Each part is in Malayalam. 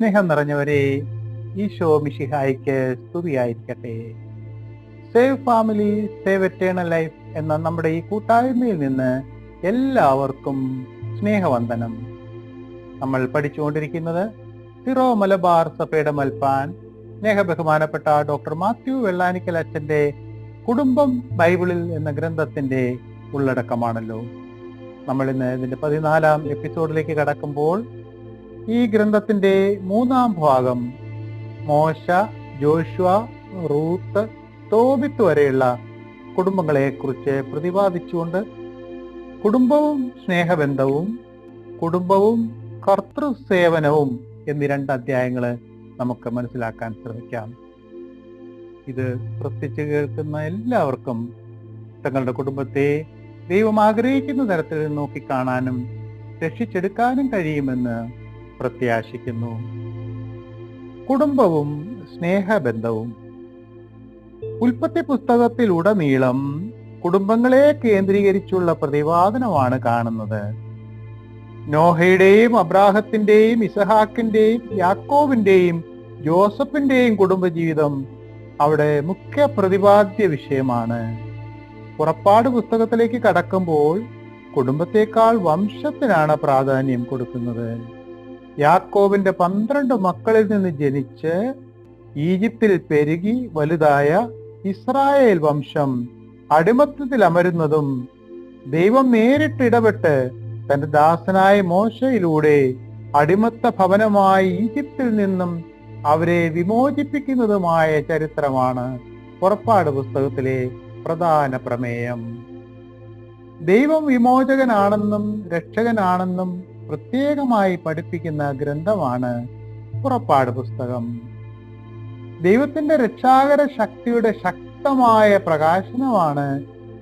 സ്നേഹം നിറഞ്ഞവരെ ഈശോ മിഷിഹായിക്ക് സ്തുതിയായിരിക്കട്ടെ. Save family save eternal life എന്ന നമ്മുടെ ഈ കൂട്ടായ്മയിൽ നിന്ന് എല്ലാവർക്കും സ്നേഹവന്ദനം. നമ്മൾ പഠിച്ചുകൊണ്ടിരിക്കുന്നത് സിറോ മലബാർ സഭയുടെ മൽപ്പാൻ സ്നേഹബഹുമാനപ്പെട്ട ഡോക്ടർ മാത്യു വെള്ളാനിക്കൽ അച്ഛന്റെ കുടുംബം ബൈബിളിൽ എന്ന ഗ്രന്ഥത്തിന്റെ ഉള്ളടക്കമാണല്ലോ. നമ്മൾ ഇന്ന് ഇതിന്റെ പതിനാലാം എപ്പിസോഡിലേക്ക് കടക്കുമ്പോൾ ഈ ഗ്രന്ഥത്തിന്റെ മൂന്നാം ഭാഗം മോശ ജോഷ്വ റൂത്ത് തോബിത്ത് വരെയുള്ള കുടുംബങ്ങളെ കുറിച്ച് പ്രതിപാദിച്ചുകൊണ്ട് കുടുംബവും സ്നേഹബന്ധവും കുടുംബവും കർത്തൃ സേവനവും എന്നീ രണ്ട് അധ്യായങ്ങൾ നമുക്ക് മനസ്സിലാക്കാൻ ശ്രമിക്കാം. ഇത് പ്രത്യേകിച്ച് കേൾക്കുന്ന എല്ലാവർക്കും തങ്ങളുടെ കുടുംബത്തെ ദൈവം ആഗ്രഹിക്കുന്ന തരത്തിൽ നോക്കിക്കാണാനും രക്ഷിച്ചെടുക്കാനും കഴിയുമെന്ന് പ്രത്യാശിക്കുന്നു. കുടുംബവും സ്നേഹബന്ധവും. ഉൽപ്പത്തി പുസ്തകത്തിലുടനീളം കുടുംബങ്ങളെ കേന്ദ്രീകരിച്ചുള്ള പ്രതിപാദനമാണ് കാണുന്നത്. നോഹയുടെയും അബ്രാഹത്തിന്റെയും ഇസഹാക്കിന്റെയും യാക്കോവിന്റെയും ജോസഫിന്റെയും കുടുംബജീവിതം അവിടെ മുഖ്യ പ്രതിപാദ്യ വിഷയമാണ്. പുറപ്പാട് പുസ്തകത്തിലേക്ക് കടക്കുമ്പോൾ കുടുംബത്തെക്കാൾ വംശത്തിനാണ് പ്രാധാന്യം കൊടുക്കുന്നത്. യാക്കോബിന്റെ പന്ത്രണ്ട് മക്കളിൽ നിന്ന് ജനിച്ച് ഈജിപ്തിൽ പെരുകി വലുതായ ഇസ്രായേൽ വംശം അടിമത്തത്തിൽ അമരുന്നതും ദൈവം നേരിട്ട് ഇടപെട്ട് തന്റെ ദാസനായ മോശയിലൂടെ അടിമത്ത ഭവനമായി ഈജിപ്തിൽ നിന്നും അവരെ വിമോചിപ്പിക്കുന്നതുമായ ചരിത്രമാണ് പുറപ്പാട് പുസ്തകത്തിലെ പ്രധാന പ്രമേയം. ദൈവം വിമോചകനാണെന്നും രക്ഷകനാണെന്നും പ്രത്യേകമായി പഠിപ്പിക്കുന്ന ഗ്രന്ഥമാണ് പുറപ്പാട് പുസ്തകം. ദൈവത്തിന്റെ രക്ഷാകര ശക്തിയുടെ ശക്തമായ പ്രകാശനമാണ്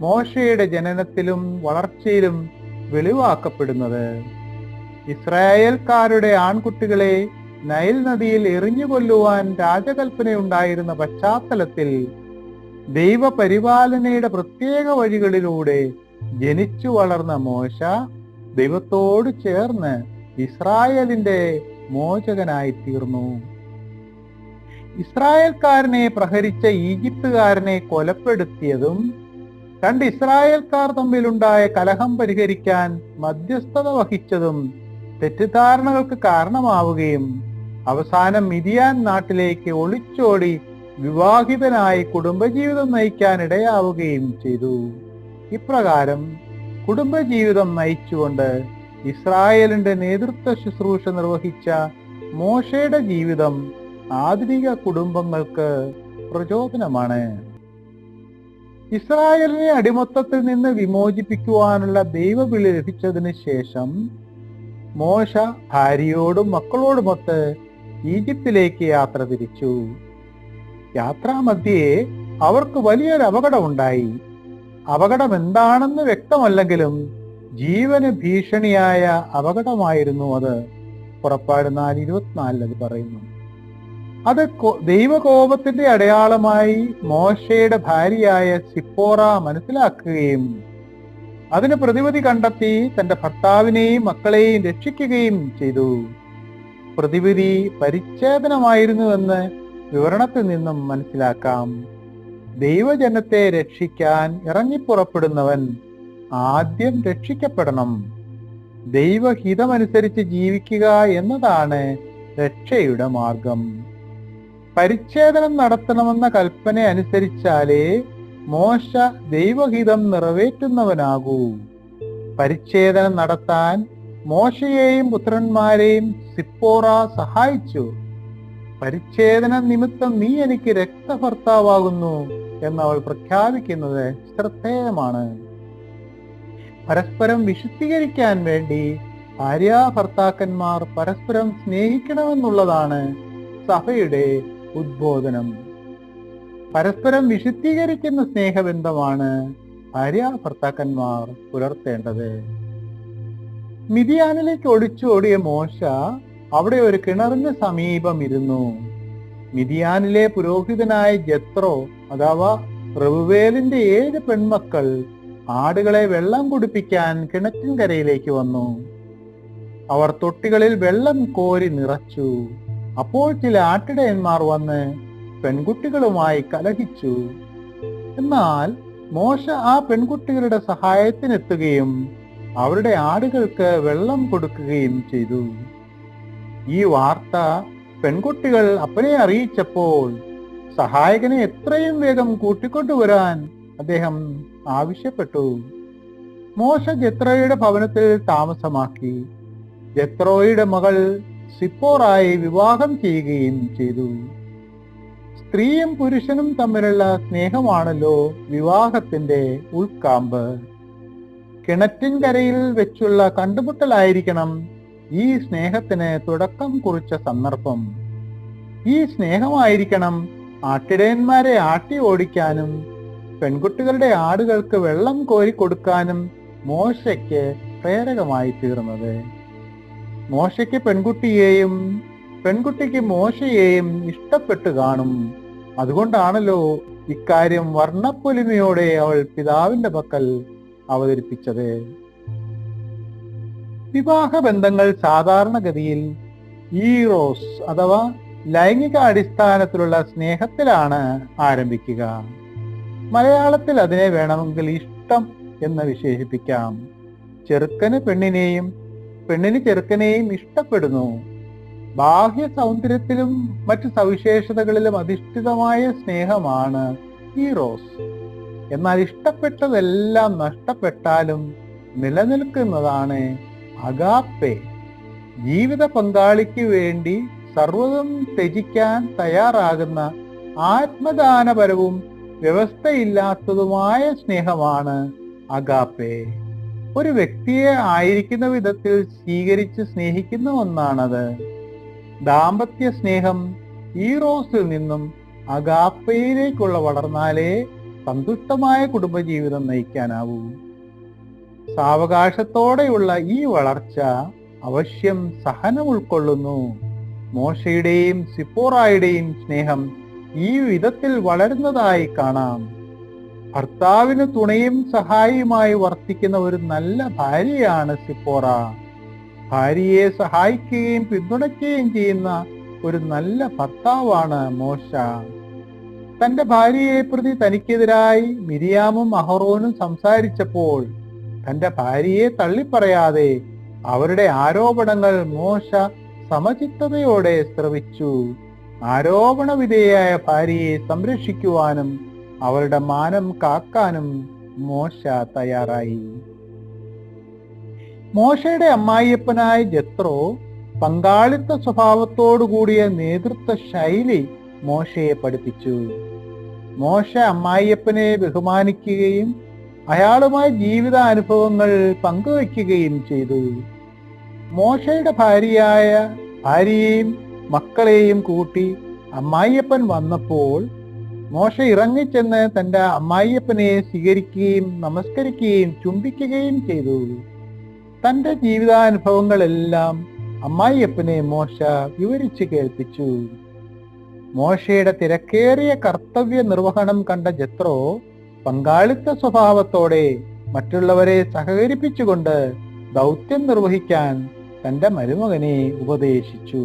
മോശയുടെ ജനനത്തിലും വളർച്ചയിലും വെളിവാക്കപ്പെടുന്നത്. ഇസ്രായേൽക്കാരുടെ ആൺകുട്ടികളെ നൈൽ നദിയിൽ എറിഞ്ഞു കൊല്ലുവാൻ രാജകൽപ്പനയുണ്ടായിരുന്ന പശ്ചാത്തലത്തിൽ ദൈവപരിപാലനയുടെ പ്രത്യേക വഴികളിലൂടെ ജനിച്ചു വളർന്ന മോശ ദൈവത്തോട് ചേർന്ന് ഇസ്രായേലിന്റെ മോചകനായി തീർന്നു. ഇസ്രായേൽക്കാരനെ പ്രഹരിച്ച ഈജിപ്തുകാരനെ കൊലപ്പെടുത്തിയതും രണ്ട് ഇസ്രായേൽക്കാർ തമ്മിലുണ്ടായ കലഹം പരിഹരിക്കാൻ മധ്യസ്ഥത വഹിച്ചതും തെറ്റിദ്ധാരണകൾക്ക് കാരണമാവുകയും അവസാനം മിതിയാൻ നാട്ടിലേക്ക് ഒളിച്ചോടി വിവാഹിതനായി കുടുംബജീവിതം നയിക്കാൻ ഇടയാവുകയും ചെയ്തു. ഇപ്രകാരം കുടുംബജീവിതം നയിച്ചുകൊണ്ട് ഇസ്രായേലിന്റെ നേതൃത്വ ശുശ്രൂഷ നിർവഹിച്ച മോശയുടെ ജീവിതം ആധുനിക കുടുംബങ്ങൾക്ക് പ്രചോദനമാണ്. ഇസ്രായേലിനെ അടിമത്തത്തിൽ നിന്ന് വിമോചിപ്പിക്കുവാനുള്ള ദൈവവിളി ലഭിച്ചതിന് ശേഷം മോശ ഭാര്യയോടും മക്കളോടുമൊത്ത് ഈജിപ്തിലേക്ക് യാത്ര തിരിച്ചു. യാത്രാമധ്യേ അവർക്ക് വലിയൊരു അപകടമുണ്ടായി. അപകടം എന്താണെന്ന് വ്യക്തമല്ലെങ്കിലും ജീവന് ഭീഷണിയായ അപകടമായിരുന്നു അത്. പുറപ്പാട് നാല് ഇരുപത്തിനാലിൽ അത് പറയുന്നു. അത് ദൈവകോപത്തിന്റെ അടയാളമായി മോശയുടെ ഭാര്യയായ സിപ്പോറ മനസ്സിലാക്കുകയും അതിന് പ്രതിവിധി കണ്ടെത്തി തന്റെ ഭർത്താവിനെയും മക്കളെയും രക്ഷിക്കുകയും ചെയ്തു. പ്രതിവിധി പരിച്ഛേദനമായിരുന്നുവെന്ന് വിവരണത്തിൽ നിന്നും മനസ്സിലാക്കാം. ദൈവജനത്തെ രക്ഷിക്കാൻ ഇറങ്ങിപ്പുറപ്പെടുന്നവൻ ആദ്യം രക്ഷിക്കപ്പെടണം. ദൈവഹിതമനുസരിച്ച് ജീവിക്കുക എന്നതാണ് രക്ഷയുടെ മാർഗം. പരിച്ഛേദനം നടത്തണമെന്ന കൽപ്പന അനുസരിച്ചാലേ മോശ ദൈവഹിതം നിറവേറ്റുന്നവനാകൂ. പരിച്ഛേദനം നടത്താൻ മോശയെയും പുത്രന്മാരെയും സിപ്പോറ സഹായിച്ചു. പരിച്ഛേദന നിമിത്തം നീ എനിക്ക് രക്തഭർത്താവാകുന്നു. എന്ന് അവൾ പ്രഖ്യാപിക്കുന്നത് ശ്രദ്ധേയമാണ്. പരസ്പരം വിശുദ്ധീകരിക്കാൻ വേണ്ടി ഭാര്യ ഭർത്താക്കന്മാർ പരസ്പരം സ്നേഹിക്കണമെന്നുള്ളതാണ് സഭയുടെ ഉദ്ബോധനം. പരസ്പരം വിശുദ്ധീകരിക്കുന്ന സ്നേഹബന്ധമാണ് ഭാര്യ ഭർത്താക്കന്മാർ പുലർത്തേണ്ടത്. മിതിയാനിലേക്ക് ഒളിച്ചോടിയ മോശ അവിടെ ഒരു കിണറിന് സമീപം ഇരുന്നു. മിതിയാനിലെ പുരോഹിതനായ ജത്രോ അഥവാ പ്രഭുവേലിന്റെ ഏഴ് പെൺമക്കൾ ആടുകളെ വെള്ളം കുടിപ്പിക്കാൻ കിണറ്റിൻകരയിലേക്ക് വന്നു. അവർ തൊട്ടികളിൽ വെള്ളം കോരി നിറച്ചു. അപ്പോൾ ചില ആട്ടിടയന്മാർ വന്ന് പെൺകുട്ടികളുമായി കലഹിച്ചു. എന്നാൽ മോശ ആ പെൺകുട്ടികളുടെ സഹായത്തിനെത്തുകയും അവരുടെ ആടുകൾക്ക് വെള്ളം കൊടുക്കുകയും ചെയ്തു. ഈ വാർത്ത പെൺകുട്ടികൾ അപ്പനെ അറിയിച്ചപ്പോൾ സഹായകനെ എത്രയും വേഗം കൂട്ടിക്കൊണ്ടുവരാൻ അദ്ദേഹം ആവശ്യപ്പെട്ടു. മോശ ജത്രോയുടെ ഭവനത്തിൽ താമസമാക്കി. ജത്രോയുടെ മകൾ സിപ്പോറായി വിവാഹം ചെയ്യുകയും ചെയ്തു. സ്ത്രീയും പുരുഷനും തമ്മിലുള്ള സ്നേഹമാണല്ലോ വിവാഹത്തിന്റെ ഉൾക്കാമ്പ്. കിണറ്റിൻകരയിൽ വെച്ചുള്ള കണ്ടുമുട്ടലായിരിക്കണം ഈ സ്നേഹത്തിന് തുടക്കം കുറിച്ച സന്ദർഭം. ഈ സ്നേഹമായിരിക്കണം ആട്ടിടയന്മാരെ ആട്ടി ഓടിക്കാനും പെൺകുട്ടികളുടെ ആടുകൾക്ക് വെള്ളം കോരി കൊടുക്കാനും മോശയ്ക്ക് പ്രേരകമായി തീർന്നത്. മോശയ്ക്ക് പെൺകുട്ടിയെയും പെൺകുട്ടിക്ക് മോശയെയും ഇഷ്ടപ്പെട്ടു കാണും. അതുകൊണ്ടാണല്ലോ ഇക്കാര്യം വർണപ്പൊലിമയോടെ അവൾ പിതാവിന്റെ പക്കൽ അവതരിപ്പിച്ചത്. വിവാഹ ബന്ധങ്ങൾ സാധാരണഗതിയിൽ ഈറോസ് അഥവാ ലൈംഗിക അടിസ്ഥാനത്തിലുള്ള സ്നേഹത്തിലാണ് ആരംഭിക്കുക. മലയാളത്തിൽ അതിനെ വേണമെങ്കിൽ ഇഷ്ടം എന്ന് വിശേഷിപ്പിക്കാം. ചെറുക്കന് പെണ്ണിനെയും പെണ്ണിന് ചെറുക്കനെയും ഇഷ്ടപ്പെടുന്നു. ബാഹ്യ സൗന്ദര്യത്തിലും മറ്റു സവിശേഷതകളിലും അധിഷ്ഠിതമായ സ്നേഹമാണ് ഈറോസ്. എന്നാൽ ഇഷ്ടപ്പെട്ടതെല്ലാം നഷ്ടപ്പെട്ടാലും നിലനിൽക്കുന്നതാണ് അഗാപ്പെ. ജീവിത പങ്കാളിക്ക് വേണ്ടി സർവതും ത്യജിക്കാൻ തയ്യാറാകുന്ന ആത്മദാനപരവും വ്യവസ്ഥയില്ലാത്തതുമായ സ്നേഹമാണ് അഗാപ്പെ. ഒരു വ്യക്തിയെ ആയിരിക്കുന്ന വിധത്തിൽ സ്വീകരിച്ച് സ്നേഹിക്കുന്ന ഒന്നാണത്. ദാമ്പത്യ സ്നേഹം ഈറോസിൽ നിന്നും അഗാപ്പയിലേക്കുള്ള വളർന്നാലേ സന്തുഷ്ടമായ കുടുംബജീവിതം നയിക്കാനാവൂ. സാവകാശത്തോടെയുള്ള ഈ വളർച്ച അവശ്യം സഹനം ഉൾക്കൊള്ളുന്നു. മോശയുടെയും സിപ്പോറായുടെയും സ്നേഹം ഈ വിധത്തിൽ വളരുന്നതായി കാണാം. ഭർത്താവിന് തുണയും സഹായിയുമായി വർത്തിക്കുന്ന ഒരു നല്ല ഭാര്യയാണ് സിപ്പോറ. ഭാര്യയെ സഹായിക്കുകയും പിന്തുണയ്ക്കുകയും ചെയ്യുന്ന ഒരു നല്ല ഭർത്താവാണ് മോശ. തന്റെ ഭാര്യയെ പ്രതി തനിക്കെതിരായി മിരിയാമും അഹറോനും സംസാരിച്ചപ്പോൾ തന്റെ ഭാര്യയെ തള്ളിപ്പറയാതെ അവരുടെ ആരോപണങ്ങൾ മോശ സമചിത്തതയോടെ ശ്രവിച്ചു ആരോപണ വിധേയായ ഭാര്യയെ സംരക്ഷിക്കുവാനും അവരുടെ മാനം കാക്കാനും മോശ തയ്യാറായി. മോശയുടെ അമ്മായിയപ്പനായ ജത്രോ പങ്കാളിത്ത സ്വഭാവത്തോടു കൂടിയ നേതൃത്വ ശൈലി മോശയെ പഠിപ്പിച്ചു. മോശ അമ്മായിയപ്പനെ ബഹുമാനിക്കുകയും അയാളുമായി ജീവിതാനുഭവങ്ങൾ പങ്കുവയ്ക്കുകയും ചെയ്തു. മോശയുടെ ഭാര്യയായ ഭാര്യയെയും മക്കളെയും കൂട്ടി അമ്മായിയപ്പൻ വന്നപ്പോൾ മോശ ഇറങ്ങിച്ചെന്ന് തന്റെ അമ്മായിയപ്പനെ സ്വീകരിക്കുകയും നമസ്കരിക്കുകയും ചുംബിക്കുകയും ചെയ്തു. തന്റെ ജീവിതാനുഭവങ്ങളെല്ലാം അമ്മായിയപ്പനെ മോശ വിവരിച്ചു കേൾപ്പിച്ചു. മോശയുടെ തിരക്കേറിയ കർത്തവ്യ നിർവഹണം കണ്ട ജത്രോ പങ്കാളിത്ത സ്വഭാവത്തോടെ മറ്റുള്ളവരെ സഹകരിപ്പിച്ചുകൊണ്ട് ദൗത്യം നിർവഹിക്കാൻ തന്റെ മരുമകനെ ഉപദേശിച്ചു.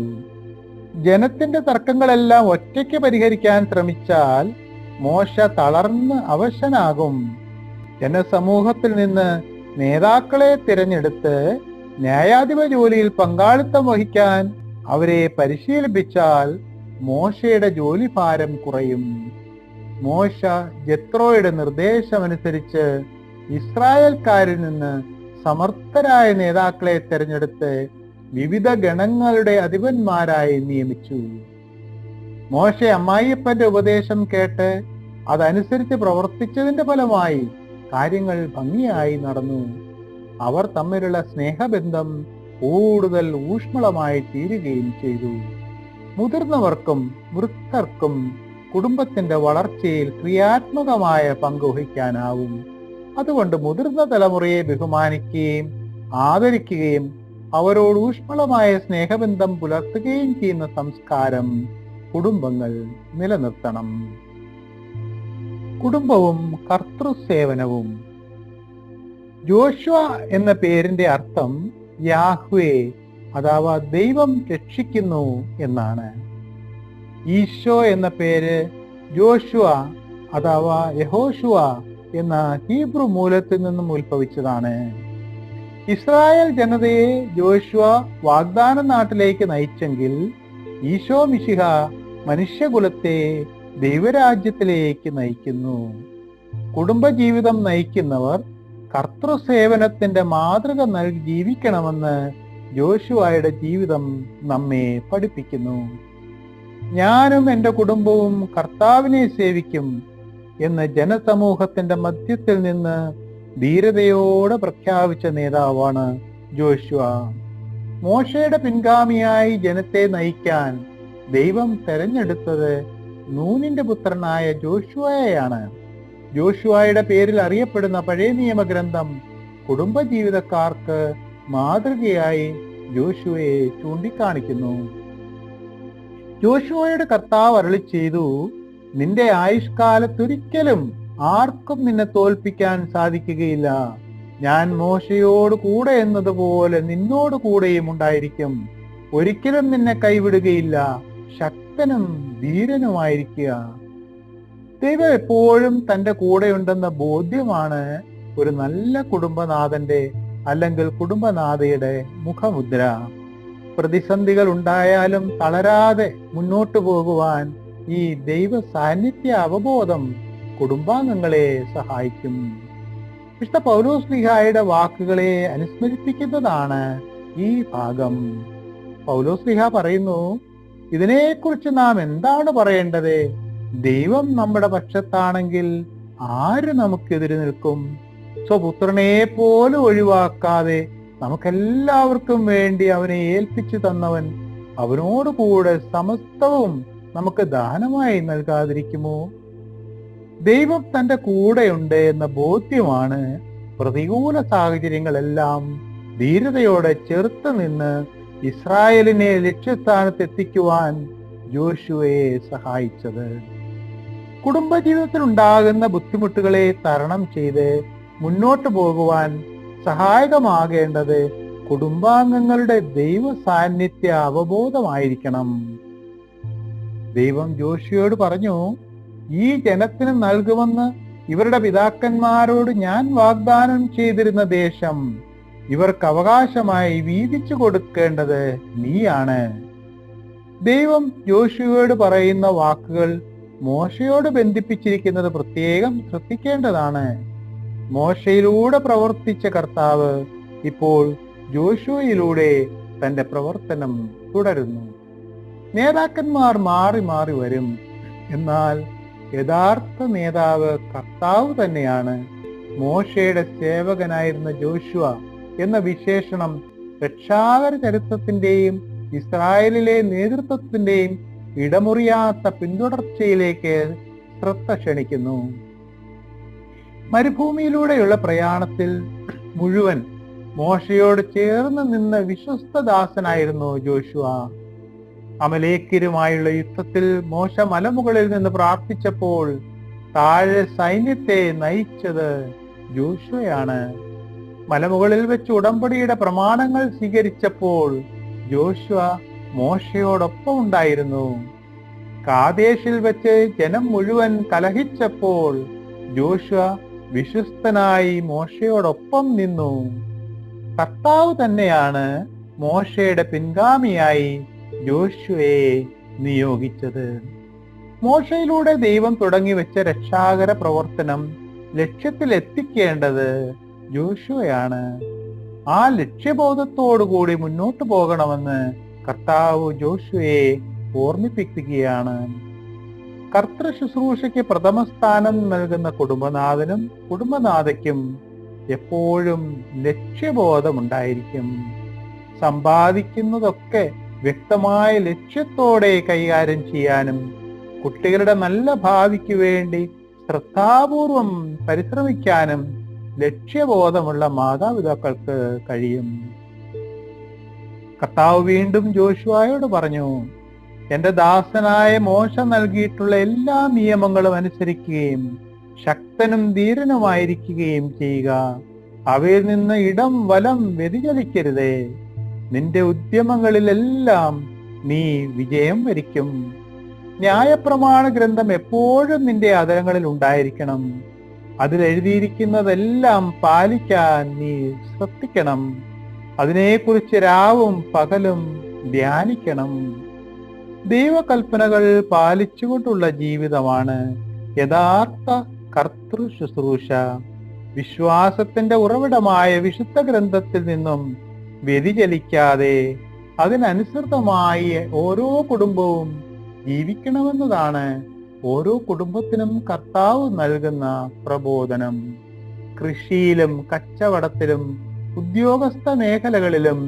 ജനത്തിന്റെ തർക്കങ്ങളെല്ലാം ഒറ്റയ്ക്ക് പരിഹരിക്കാൻ ശ്രമിച്ചാൽ മോശ തളർന്ന് അവശനാകും. ജനസമൂഹത്തിൽ നിന്ന് നേതാക്കളെ തിരഞ്ഞെടുത്ത് ന്യായാധിപ ജോലിയിൽ പങ്കാളിത്തം വഹിക്കാൻ അവരെ പരിശീലിപ്പിച്ചാൽ മോശയുടെ ജോലി ഭാരം കുറയും. മോശ ജത്രോയുടെ നിർദ്ദേശമനുസരിച്ച് ഇസ്രായേൽക്കാരിൽ നിന്ന് സമർത്ഥരായ നേതാക്കളെ തെരഞ്ഞെടുത്ത് വിവിധ ഗണങ്ങളുടെ അധിപന്മാരായി നിയമിച്ചു. മോശ അമ്മായിയപ്പന്റെ ഉപദേശം കേട്ട് അതനുസരിച്ച് പ്രവർത്തിച്ചതിന്റെ ഫലമായി കാര്യങ്ങൾ ഭംഗിയായി നടന്നു. അവർ തമ്മിലുള്ള സ്നേഹബന്ധം കൂടുതൽ ഊഷ്മളമായി തീരുകയും ചെയ്തു. മുതിർന്നവർക്കും വൃദ്ധർക്കും കുടുംബത്തിന്റെ വളർച്ചയിൽ ക്രിയാത്മകമായ പങ്ക് വഹിക്കാനാവും. അതുകൊണ്ട് മുതിർന്ന തലമുറയെ ബഹുമാനിക്കുകയും ആദരിക്കുകയും അവരോട് ഊഷ്മളമായ സ്നേഹബന്ധം പുലർത്തുകയും ചെയ്യുന്ന സംസ്കാരം കുടുംബങ്ങൾ നിലനിർത്തണം. കുടുംബവും കർത്തൃസേവനവും. ജോഷ്വ എന്ന പേരിന്റെ അർത്ഥം യാഹ്വേ അഥവാ ദൈവം രക്ഷിക്കുന്നു എന്നാണ്. ഈശോ എന്ന പേര് ജോഷുവ അഥവാ യഹോഷുവ എന്ന ഹീബ്രു മൂലത്തിൽ നിന്നും ഉത്ഭവിച്ചതാണ്. ഇസ്രായേൽ ജനതയെ ജോഷുവ വാഗ്ദാന നാട്ടിലേക്ക് നയിച്ചെങ്കിൽ ഈശോ മിശിഹ മനുഷ്യകുലത്തെ ദൈവരാജ്യത്തിലേക്ക് നയിക്കുന്നു. കുടുംബജീവിതം നയിക്കുന്നവർ കർത്തൃസേവനത്തിന്റെ മാതൃക നൽകി ജീവിക്കണമെന്ന് ജോഷുവായുടെ ജീവിതം നമ്മെ പഠിപ്പിക്കുന്നു. ഞാനും എന്റെ കുടുംബവും കർത്താവിനെ സേവിക്കും എന്ന് ജനസമൂഹത്തിന്റെ മധ്യത്തിൽ നിന്ന് ധീരതയോടെ പ്രഖ്യാപിച്ച നേതാവാണ് ജോഷുവ. മോശയുടെ പിൻഗാമിയായി ജനത്തെ നയിക്കാൻ ദൈവം തെരഞ്ഞെടുത്തത് നൂനിന്റെ പുത്രനായ ജോഷുവയെയാണ്. ജോഷുവയുടെ പേരിൽ അറിയപ്പെടുന്ന പഴയ നിയമഗ്രന്ഥം കുടുംബജീവിതക്കാർക്ക് മാതൃകയായി ജോഷുവയെ ചൂണ്ടിക്കാണിക്കുന്നു. ജോഷുവയുടെ കർത്താവ് അരളി ചെയ്തു നിന്റെ ആയുഷ്കാലത്തൊരിക്കലും ആർക്കും നിന്നെ തോൽപ്പിക്കാൻ സാധിക്കുകയില്ല. ഞാൻ മോശയോട് കൂടെ എന്നതുപോലെ നിന്നോട് കൂടെയും ഉണ്ടായിരിക്കും. ഒരിക്കലും നിന്നെ കൈവിടുകയില്ല. ശക്തനും ധീരനുമായിരിക്കുക. ദൈവം എപ്പോഴും തന്റെ കൂടെയുണ്ടെന്ന ബോധ്യമാണ് ഒരു നല്ല കുടുംബനാഥന്റെ അല്ലെങ്കിൽ കുടുംബനാഥയുടെ മുഖമുദ്ര. പ്രതിസന്ധികൾ ഉണ്ടായാലും തളരാതെ മുന്നോട്ടു പോകുവാൻ ഈ ദൈവ സാന്നിധ്യ അവബോധം കുടുംബാംഗങ്ങളെ സഹായിക്കും. വിശുദ്ധ പൗലോസ്ലിഹായുടെ വാക്കുകളെ അനുസ്മരിപ്പിക്കുന്നതാണ് ഈ ഭാഗം. പൗലോസ്ലിഹ പറയുന്നു ഇതിനെക്കുറിച്ച് നാം എന്താണ് പറയേണ്ടത്? ദൈവം നമ്മുടെ പക്ഷത്താണെങ്കിൽ ആര് നമുക്കെതിരെ നിൽക്കും? സ്വപുത്രനെ പോലും ഒഴിവാക്കാതെ നമുക്കെല്ലാവർക്കും വേണ്ടി അവനെ ഏൽപ്പിച്ചു തന്നവൻ അവനോട് കൂടെ സമസ്തവും നമുക്ക് ദാനമായി നൽകാതിരിക്കുമോ? ദൈവം തന്റെ കൂടെയുണ്ട് എന്ന ബോധ്യമാണ് പ്രതികൂല സാഹചര്യങ്ങളെല്ലാം ധീരതയോടെ ചെറുത്ത് നിന്ന് ഇസ്രായേലിനെ ലക്ഷ്യസ്ഥാനത്ത് എത്തിക്കുവാൻ ജോഷുവയെ സഹായിച്ചത്. കുടുംബജീവിതത്തിൽ ഉണ്ടാകുന്ന ബുദ്ധിമുട്ടുകളെ തരണം ചെയ്ത് മുന്നോട്ട് പോകുവാൻ സഹായകമാകേണ്ടത് കുടുംബാംഗങ്ങളുടെ ദൈവ സാന്നിധ്യ അവബോധമായിരിക്കണം. ദൈവം ജോഷിയോട് പറഞ്ഞു ഈ ജനത്തിന് നൽകുമെന്ന് ഇവരുടെ പിതാക്കന്മാരോട് ഞാൻ വാഗ്ദാനം ചെയ്തിരുന്ന ദേശം ഇവർക്ക് അവകാശമായി വീതിച്ചു കൊടുക്കേണ്ടത് നീയാണ്. ദൈവം ജോഷിയോട് പറയുന്ന വാക്കുകൾ മോശയോട് ബന്ധിപ്പിച്ചിരിക്കുന്നത് പ്രത്യേകം ശ്രദ്ധിക്കേണ്ടതാണ്. മോശയിലൂടെ പ്രവർത്തിച്ച കർത്താവ് ഇപ്പോൾ ജോഷുവയിലൂടെ തന്റെ പ്രവർത്തനം തുടരുന്നു. നേതാക്കന്മാർ മാറി മാറി വരും. എന്നാൽ യഥാർത്ഥ നേതാവ് കർത്താവ് തന്നെയാണ്. മോശയുടെ സേവകനായിരുന്ന ജോഷുവ എന്ന വിശേഷണം രക്ഷാകര ചരിത്രത്തിന്റെയും ഇസ്രായേലിലെ നേതൃത്വത്തിന്റെയും ഇടമുറിയാത്ത പിന്തുടർച്ചയിലേക്ക് ശ്രദ്ധ ക്ഷണിക്കുന്നു. മരുഭൂമിയിലൂടെയുള്ള പ്രയാണത്തിൽ മുഴുവൻ മോശയോട് ചേർന്ന് നിന്ന് വിശ്വസ്തദാസനായിരുന്നു ജോഷുവ. അമലേക്കരുമായുള്ള യുദ്ധത്തിൽ മോശ മലമുകളിൽ നിന്ന് പ്രാർത്ഥിച്ചപ്പോൾ താഴെ സൈന്യത്തെ നയിച്ചത് ജോഷുവയാണ്. മലമുകളിൽ വെച്ച് ഉടമ്പടിയുടെ പ്രമാണങ്ങൾ സ്വീകരിച്ചപ്പോൾ ജോഷുവ മോശയോടൊപ്പം ഉണ്ടായിരുന്നു. കാതേശിൽ വെച്ച് ജനം മുഴുവൻ കലഹിച്ചപ്പോൾ ജോഷുവ വിശ്വസ്തനായി മോശയോടൊപ്പം നിന്നു. കർത്താവ് തന്നെയാണ് മോശയുടെ പിൻഗാമിയായി ജോഷുവയെ നിയോഗിച്ചത്. മോശയിലൂടെ ദൈവം തുടങ്ങി വെച്ച രക്ഷാകര പ്രവർത്തനം ലക്ഷ്യത്തിൽ എത്തിക്കേണ്ടത് ജോഷുവയാണ് ആ ലക്ഷ്യബോധത്തോടുകൂടി മുന്നോട്ടു പോകണമെന്ന് കർത്താവ് ജോഷുവയെ ഓർമ്മിപ്പിക്കുകയാണ്. കർത്തൃ ശുശ്രൂഷയ്ക്ക് പ്രഥമ സ്ഥാനം നൽകുന്ന കുടുംബനാഥനും കുടുംബനാഥയ്ക്കും എപ്പോഴും ലക്ഷ്യബോധമുണ്ടായിരിക്കും. സമ്പാദിക്കുന്നതൊക്കെ വ്യക്തമായ ലക്ഷ്യത്തോടെ കൈകാര്യം ചെയ്യാനും കുട്ടികളുടെ നല്ല ഭാവിക്ക് വേണ്ടി ശ്രദ്ധാപൂർവം പരിശ്രമിക്കാനും ലക്ഷ്യബോധമുള്ള മാതാപിതാക്കൾക്ക് കഴിയും. കർത്താവ് വീണ്ടും ജോഷുവായോട് പറഞ്ഞു എന്റെ ദാസനായ മോശ നൽകിയിട്ടുള്ള എല്ലാ നിയമങ്ങളും അനുസരിക്കുകയും ശക്തനും ധീരനുമായിരിക്കുകയും ചെയ്യുക. അവയിൽ നിന്ന് ഇടം വലം വ്യതിചലിക്കരുതേ. നിന്റെ ഉദ്യമങ്ങളിലെല്ലാം നീ വിജയം വരിക്കും. ന്യായപ്രമാണ ഗ്രന്ഥം എപ്പോഴും നിന്റെ അതരങ്ങളിൽ ഉണ്ടായിരിക്കണം. അതിൽ എഴുതിയിരിക്കുന്നതെല്ലാം പാലിക്കാൻ നീ ശ്രദ്ധിക്കണം. അതിനെക്കുറിച്ച് രാവും പകലും ധ്യാനിക്കണം. ദൈവകൽപ്പനകൾ പാലിച്ചുകൊണ്ടുള്ള ജീവിതമാണ് യഥാർത്ഥ കർത്തൃ ശുശ്രൂഷ വിശ്വാസത്തിന്റെ ഉറവിടമായ വിശുദ്ധ ഗ്രന്ഥത്തിൽ നിന്നും വ്യതിചലിക്കാതെ അതിനനുസൃതമായി ഓരോ കുടുംബവും ജീവിക്കണമെന്നതാണ് ഓരോ കുടുംബത്തിനും കർത്താവ് നൽകുന്ന പ്രബോധനം. കൃഷിയിലും കച്ചവടത്തിലും ഉദ്യോഗസ്ഥ മേഖലകളിലും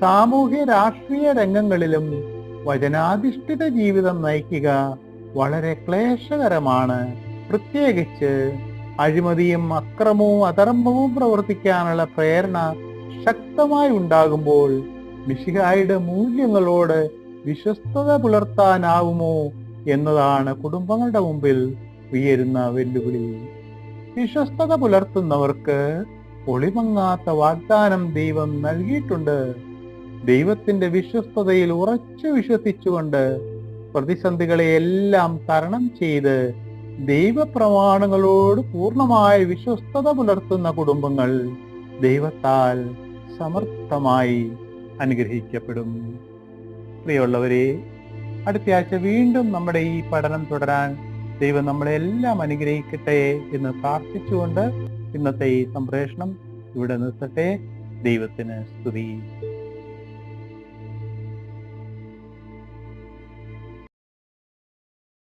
സാമൂഹ്യ രാഷ്ട്രീയ രംഗങ്ങളിലും വചനാധിഷ്ഠിത ജീവിതം നയിക്കുക വളരെ ക്ലേശകരമാണ്. പ്രത്യേകിച്ച് അഴിമതിയും അക്രമവും അധർമ്മവും പ്രവർത്തിക്കാനുള്ള പ്രേരണ ശക്തമായി ഉണ്ടാകുമ്പോൾ മിശിഹായുടെ മൂല്യങ്ങളോട് വിശ്വസ്തത പുലർത്താനാവുമോ എന്നതാണ് കുടുംബങ്ങളുടെ മുമ്പിൽ ഉയരുന്ന വെല്ലുവിളി. വിശ്വസ്തത പുലർത്തുന്നവർക്ക് ഒളിമങ്ങാത്ത വാഗ്ദാനം ദൈവം നൽകിയിട്ടുണ്ട്. ദൈവത്തിന്റെ വിശ്വസ്തതയിൽ ഉറച്ചു വിശ്വസിച്ചുകൊണ്ട് പ്രതിസന്ധികളെ എല്ലാം തരണം ചെയ്ത് ദൈവപ്രമാണങ്ങളോട് പൂർണമായ വിശ്വസ്തത പുലർത്തുന്ന കുടുംബങ്ങൾ ദൈവത്താൽ സമർത്ഥമായി അനുഗ്രഹിക്കപ്പെടും. പ്രിയമുള്ളവരെ അടുത്ത ആഴ്ച വീണ്ടും നമ്മുടെ ഈ പഠനം തുടരാൻ ദൈവം നമ്മളെല്ലാം അനുഗ്രഹിക്കട്ടെ എന്ന് പ്രാർത്ഥിച്ചുകൊണ്ട് ഇന്നത്തെ ഈ സംപ്രേഷണം ഇവിടെ നിർത്തട്ടെ. ദൈവത്തിന് സ്തുതി.